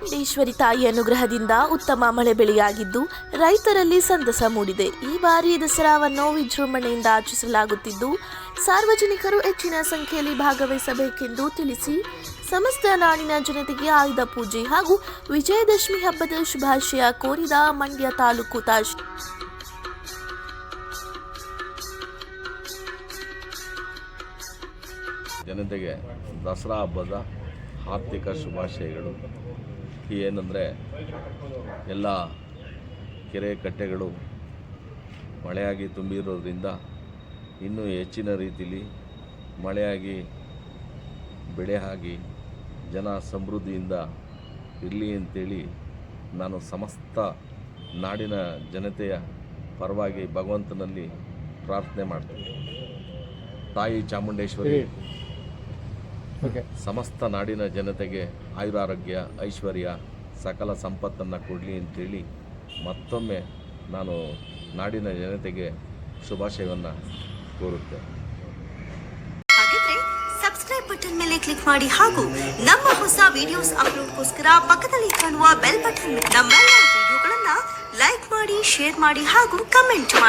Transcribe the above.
ಚಾಮುಂಡೇಶ್ವರಿ ತಾಯಿ ಅನುಗ್ರಹದಿಂದ ಉತ್ತಮ ಮಳೆ ಬೆಳೆಯಾಗಿದ್ದು, ರೈತರಲ್ಲಿ ಸಂತಸ ಮೂಡಿದೆ. ಈ ಬಾರಿ ದಸರಾವನ್ನು ವಿಜೃಂಭಣೆಯಿಂದ ಆಚರಿಸಲಾಗುತ್ತಿದ್ದು, ಸಾರ್ವಜನಿಕರು ಹೆಚ್ಚಿನ ಸಂಖ್ಯೆಯಲ್ಲಿ ಭಾಗವಹಿಸಬೇಕೆಂದು ತಿಳಿಸಿ, ಸಮಸ್ತ ನಾಡಿನ ಜನತೆಗೆ ಆಯುಧ ಪೂಜೆ ಹಾಗೂ ವಿಜಯದಶಮಿ ಹಬ್ಬದ ಶುಭಾಶಯ ಕೋರಿದ ಮಂಡ್ಯ ತಾಲೂಕು ತಾಶ್ ಜನತೆಗೆ ದಸರಾ ಹಬ್ಬದ ಆರ್ಥಿಕ ಶುಭಾಶಯಗಳು. ಏನಂದರೆ, ಎಲ್ಲ ಕೆರೆ ಕಟ್ಟೆಗಳು ಮಳೆಯಾಗಿ ತುಂಬಿರೋದ್ರಿಂದ ಇನ್ನೂ ಹೆಚ್ಚಿನ ರೀತಿಯಲ್ಲಿ ಮಳೆಯಾಗಿ ಬೆಳೆ ಆಗಿ ಜನ ಸಮೃದ್ಧಿಯಿಂದ ಇರಲಿ ಅಂತೇಳಿ ನಾನು ಸಮಸ್ತ ನಾಡಿನ ಜನತೆಯ ಪರವಾಗಿ ಭಗವಂತನಲ್ಲಿ ಪ್ರಾರ್ಥನೆ ಮಾಡ್ತೀನಿ. ತಾಯಿ ಚಾಮುಂಡೇಶ್ವರಿ ಸಮಸ್ತ ನಾಡಿನ ಜನತೆಗೆ ಆಯುರಾರೋಗ್ಯ ಐಶ್ವರ್ಯ ಸಕಲ ಸಂಪತ್ತನ್ನು ಕೊಡಲಿ ಅಂತೇಳಿ ಮತ್ತೊಮ್ಮೆ ನಾನು ನಾಡಿನ ಜನತೆಗೆ ಶುಭಾಶಯವನ್ನು ಕೋರುತ್ತೇನೆ. ಹಾಗಿದ್ರೆ ಸಬ್ಸ್ಕ್ರೈಬ್ ಬಟನ್ ಮೇಲೆ ಕ್ಲಿಕ್ ಮಾಡಿ ಹಾಗೂ ನಮ್ಮ ಹೊಸ ವಿಡಿಯೋಸ್ ಅಪ್ಲೋಡ್ಗೋಸ್ಕರ ಪಕ್ಕದಲ್ಲಿ ಕಾಣುವ ಬೆಲ್ ಬಟನ್ ನಮ್ಮೆಲ್ಲ ವಿಡಿಯೋಗಳನ್ನು ಲೈಕ್ ಮಾಡಿ ಶೇರ್ ಮಾಡಿ ಹಾಗೂ ಕಮೆಂಟ್ ಮಾಡಿ.